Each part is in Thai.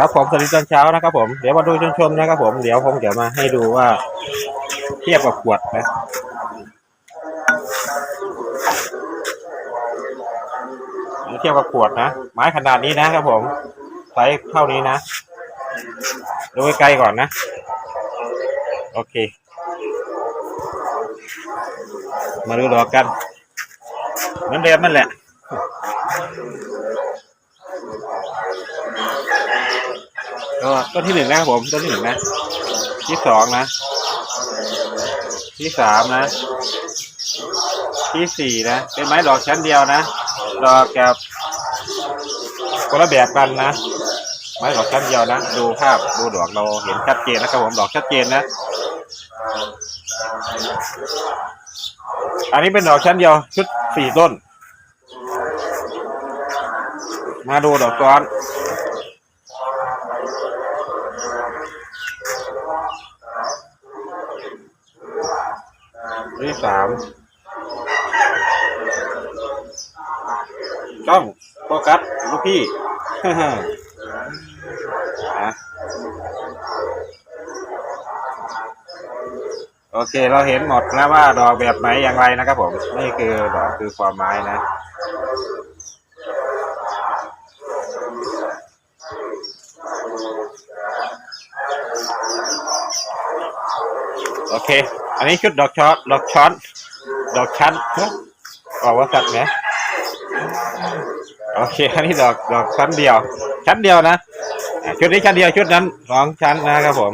ครับผมสวัสดีตอนเช้านะครับผมเดี๋ยวมาดูชมชมๆนะครับผมเดี๋ยวผมจะมาให้ดูว่าเทียบกับขวดนะเทียบกับขวดนะไม้ขนาดนี้นะครับผมไซส์เท่านี้นะดูใกล้ก่อนนะ โอเค มาดูดอกกันเหมือนเดิมนั่นแหละ ก็ต้นที่หนึ่งนะครับผม ต้นที่หนึ่งนะ ที่สองนะ ที่สามนะ ที่สี่นะ เป็นไม้ดอกชั้นเดียวนะดอกกับคนละแบบกันนะ ไม้ดอกชั้นเดียวนะ ดูภาพดูดอกเราเห็นชัดเจนนะครับผมดอกชัดเจนนะ อันนี้เป็นดอกชั้นเดียวชุดสี่ต้น มาดูดอกซ้อน ที่สามจ้องโฟกัสลูกพี่นะโอเคเราเห็นหมดแล้วว่าดอกแบบไหนอย่างไรนะครับผม นี่คือดอกคือความไม้นะโอเค อันนี้ชุดดอกช้อนดอกช้อน ดอกชั้นบอกว่าสัตว์ไหมโอเค อันนี้ดอกดอกชั้นเดียว ชั้นเดียวนะ ชุดนี้ชั้นเดียวชุดนั้นสองชั้นนะครับผม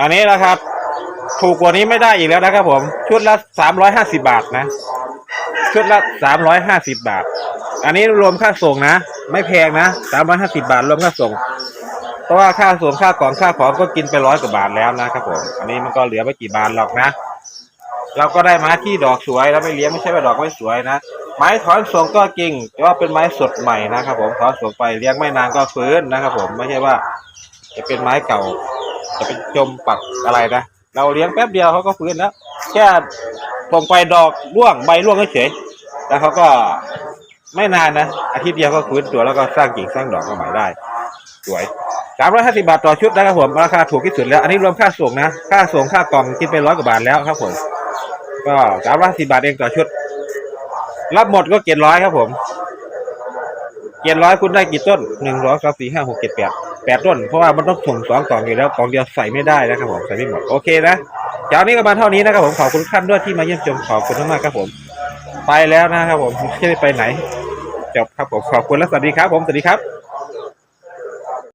อันนี้นะครับ ถูกกว่านี้ไม่ได้อีกแล้วนะครับผม ชุดละสามร้อยห้าสิบาทนะ ชุดละสามร้อยห้าสิบบาท อันนี้รวมค่าส่งนะ ไม่แพงนะสามร้อยห้าสิบาทรวมค่าส่ง เพราะว่าค่าส่งค่าของค่าของก็กินไปร้อยกว่าบาทแล้วนะครับผมอันนี้มันก็เหลือไม่กี่บาทหรอกนะ เราก็ได้ไม้ที่ดอกสวยแล้วไม่เลี้ยงไม่ใช่ว่าดอกไม่สวยนะไม้ถอนส่งก็จริงแต่ว่าเป็นไม้สดใหม่นะครับผมถอนส่งไปเลี้ยงไม่นานก็ฟื้นนะครับผมไม่ใช่ว่า จะเป็นไม้เก่า จะเป็นจมปักอะไรนะเราเลี้ยงแป๊บเดียวเขาก็ฟื้นแล้วแค่ส่งไปดอกร่วงใบร่วงเฉยแล้วเขาก็ไม่นานนะอาทิตย์เดียวก็ฟื้นตัวแล้วก็สร้างกิ่งสร้างดอกมาใหม่ได้ สวย สามร้อยห้าสิบาทต่อชุดนะครับผมราคาถูกที่สุดแล้ว อันนี้รวมค่าส่งนะ ค่าส่งค่ากล่องกินไปร้อยกว่าบาทแล้วครับผม ก็สามร้อยสิบาทเองต่อชุด รับหมดก็เจ็ดร้อยครับผมเจ็ดร้อยคุณได้กี่ต้นหนึ่งร้อยสองสี่ห้าหกเจ็ดแปดแปดต้น เพราะว่ามันต้องส่งสองกล่องอยู่แล้วกล่องเดียวใส่ไม่ได้นะครับผมใส่ไม่หมดโอเคนะเช้านี้ก็มาเท่านี้นะครับผมขอบคุณท่านด้วยที่มาเยี่ยมชมขอบคุณมากครับผม ไปแล้วนะครับผมไม่ได้ไปไหนจบครับผมขอบคุณและสวัสดีครับ ผมสวัสดีครับ